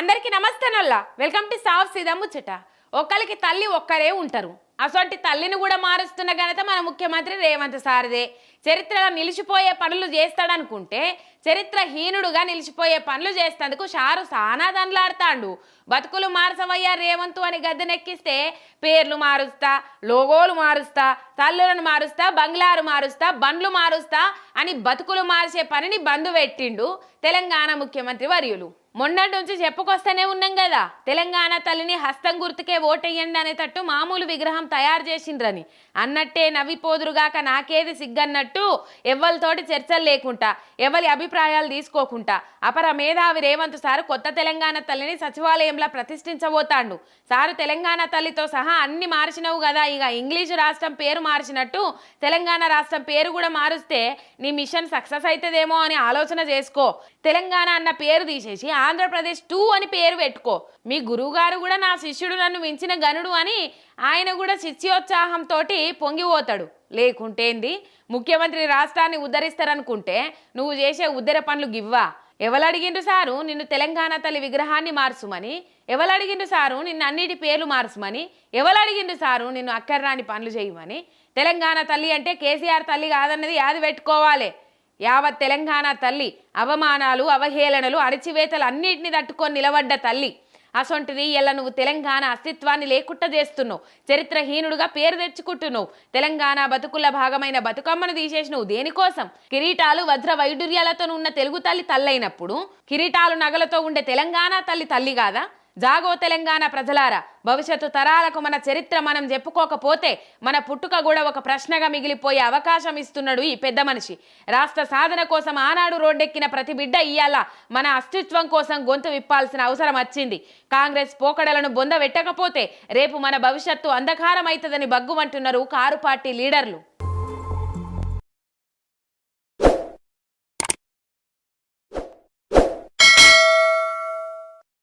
అందరికీ నమస్తేనల్లా welcome to సాఫ్ సీదా ముచ్చట. ఒకరికి తల్లి ఒక్కరే ఉంటారు. అసొంటి తల్లిని కూడా మారుస్తున్న ఘనత మన ముఖ్యమంత్రి రేవంత్ సారదే. చరిత్రలో నిలిచిపోయే పనులు చేస్తాడనుకుంటే చరిత్రహీనుడుగా నిలిచిపోయే పనులు చేస్తేందుకు షారు సానాదండ్లాడతాండు బతుకులు మార్చవయ్యా రేవంతు అని గద్దెనెక్కిస్తే పేర్లు మారుస్తా లోగోలు మారుస్తా తల్లులను మారుస్తా బంగ్లారు మారుస్తా బండ్లు మారుస్తా అని బతుకులు మార్చే పనిని బంధు పెట్టిండు తెలంగాణ ముఖ్యమంత్రి వర్యులు. మొన్నటి నుంచి చెప్పుకొస్తూనే ఉన్నాం కదా తెలంగాణ తల్లిని హస్తం గుర్తుకే ఓటెయ్యండి అనేటట్టు మామూలు విగ్రహం తయారు చేసిండ్రని. అన్నట్టే నవ్విపోదురుగాక నాకేది సిగ్గన్నట్టు ఎవ్వరితోటి చర్చలు లేకుండా ఎవరి అభిప్రాయాలు తీసుకోకుండా అపర మేధావి రేవంత్ సారు కొత్త తెలంగాణ తల్లిని సచివాలయంలో ప్రతిష్ఠించబోతాండు. సారు తెలంగాణ తల్లితో సహా అన్ని మార్చినవు కదా ఇక ఇంగ్లీషు రాష్ట్రం పేరు మార్చినట్టు తెలంగాణ రాష్ట్రం పేరు కూడా మారుస్తే నీ మిషన్ సక్సెస్ అవుతుందేమో అని ఆలోచన చేసుకో. తెలంగాణ అన్న పేరు తీసేసి ఆంధ్రప్రదేశ్ టూ అని పేరు పెట్టుకో. మీ గురువుగారు కూడా నా శిష్యుడు నన్ను మించిన గనుడు అని ఆయన కూడా శిష్యోత్సాహంతో పొంగిపోతాడు లేకుంటేంది ముఖ్యమంత్రి రాష్ట్రాన్ని ఉద్ధరిస్తారనుకుంటే నువ్వు చేసే ఉద్దర పనులు గివ్వా? ఎవలడిగిండు సారు? నిన్ను తెలంగాణ తల్లి విగ్రహాన్ని మార్చుమని ఎవలడిగిండు సారు? నిన్ను అన్నిటి పేర్లు మార్చుమని ఎవలడిగిండు సారు? నిన్ను అక్కర్రాని పనులు చేయమని? తెలంగాణ తల్లి అంటే కేసీఆర్ తల్లి కాదన్నది యాది పెట్టుకోవాలి. యావత్ తెలంగాణ తల్లి అవమానాలు అవహేళనలు అణచివేతలు అన్నిటిని తట్టుకొని నిలబడ్డ తల్లి. అసొంటిది ఇలా నువ్వు తెలంగాణ అస్తిత్వాన్ని లేకుండా చేస్తున్నావు. చరిత్రహీనుడుగా పేరు తెచ్చుకుంటున్నావు. తెలంగాణ బతుకుల భాగమైన బతుకమ్మను తీసేసి నువ్వు దేనికోసం? కిరీటాలు వజ్ర వైడూర్యాలతో ఉన్న తెలుగు తల్లి తల్లైనప్పుడు కిరీటాలు నగలతో ఉండే తెలంగాణ తల్లి తల్లి కాదా? జాగో తెలంగాణ ప్రజలారా భవిష్యత్తు తరాలకు మన చరిత్ర మనం చెప్పుకోకపోతే మన పుట్టుక కూడా ఒక ప్రశ్నగా మిగిలిపోయే అవకాశం ఇస్తున్నాడు ఈ పెద్ద మనిషి. రాష్ట్ర సాధన కోసం ఆనాడు రోడ్డెక్కిన ప్రతి బిడ్డ ఇయ్యాల మన అస్తిత్వం కోసం గొంతు విప్పాల్సిన అవసరం వచ్చింది. కాంగ్రెస్ పోకడలను బొందబెట్టకపోతే రేపు మన భవిష్యత్తు అంధకారం అవుతుందని బగ్గుమంటున్నారు కారు పార్టీ లీడర్లు.